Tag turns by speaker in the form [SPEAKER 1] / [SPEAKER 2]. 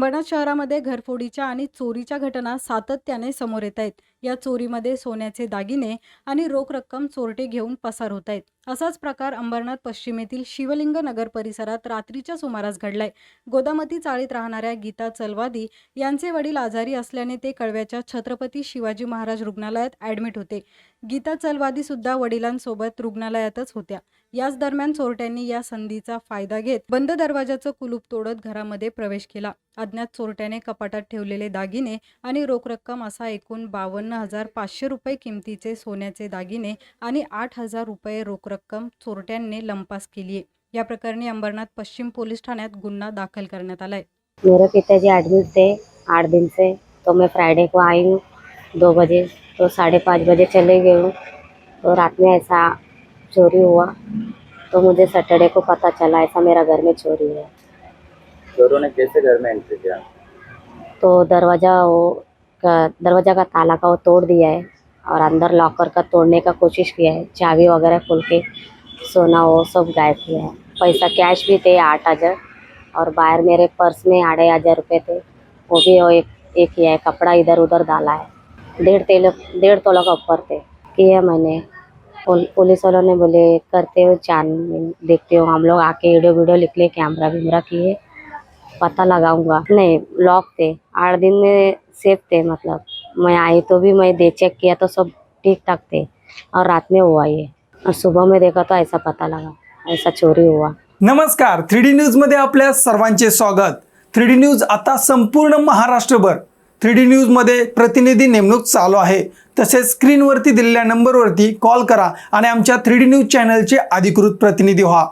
[SPEAKER 1] अंबरनाथ शहरामध्ये घरफोडीच्या आणि चोरीच्या घटना सातत्याने समोर येत आहेत. या चोरीमध्ये सोन्याचे दागिने आणि रोख रक्कम चोरटे घेऊन पसार होत आहेत. असाच प्रकार अंबरनाथ पश्चिमेतील शिवलिंग नगर परिसरात रात्रीच्या सुमारास घडलाय. गोदामती चाळीत राहणाऱ्या गीता चलवादी यांचे वडील आजारी असल्याने ते कळव्याच्या छत्रपती शिवाजी महाराज रुग्णालयात ॲडमिट होते. गीता चलवादी सुद्धा वडिलांसोबत रुग्णालयातच होत्या. याच दरम्यान चोरट्यांनी या संधीचा फायदा घेत बंद दरवाजाचं कुलूप तोडत घरामध्ये प्रवेश केला. अज्ञात चोरट्याने कपाटात ठेवलेले दागिने आणि रोख रक्कम असा एकूण बावन्न हजार पाचशे रुपये किमतीचे सोन्याचे दागिने आणि आठ हजार रुपये रोख रक्कम चोरट्यांनी लंपास केली आहे. या प्रकरणी अंबरनाथ पश्चिम पोलीस ठाण्यात गुन्हा दाखल करण्यात आलाय.
[SPEAKER 2] मेरे पिताजी एडमिट थे आठ दिन से तो मैं फ्राइडे को आई हूँ दो बजे तो साढ़े पाँच बजे चले गई हूँ तो रात में ऐसा चोरी हुआ तो मुझे सैटरडे को पता चला ऐसा मेरा घर में चोरी है
[SPEAKER 3] चोरों ने कैसे घर में एंट्री किया?
[SPEAKER 2] तो दरवाज़ा वो का दरवाज़ा का ताला का वो तोड़ दिया है। और अंदर लॉकर का तोड़ने का कोशिश किया है। चाबी वगैरह खोल के, सोना वो सब गायब किया है। पैसा कैश भी थे, आठ हज़ार। और बाहर मेरे पर्स में आढ़े हज़ार रुपये थे। वो भी वो एक एक किया है, कपड़ा इधर उधर डाला है। डेढ़ तेल, डेढ़ तोला का ऊपर थे। किया मैंने। पुल- पुलिस वालों ने बोले, करते हो चाँद देखते हो। हम लोग आके वीडियो वीडियो लिख ले कैमरा वैमरा किए। पता लगाऊँगा। नहीं लॉक थे। आठ दिन में सेफ़ थे मतलब। मैं आई तो भी मैं दे चेक किया तो सब ठीक ठाक थे। और रात में हुआ ये। और सुबह में देखा तो ऐसा पता लगा ऐसा चोरी हुआ।
[SPEAKER 4] नमस्कार थ्री डी न्यूजमध्ये आपल्या सर्वांचे स्वागत। थ्री डी न्यूज आता संपूर्ण महाराष्ट्रभर। थ्री डी न्यूजमध्ये प्रतिनिधी नेमणूक चालू आहे. तसेच स्क्रीनवरती दिलेल्या नंबरवरती कॉल करा आणि आमच्या थ्री डी न्यूज चॅनलचे अधिकृत प्रतिनिधी व्हा.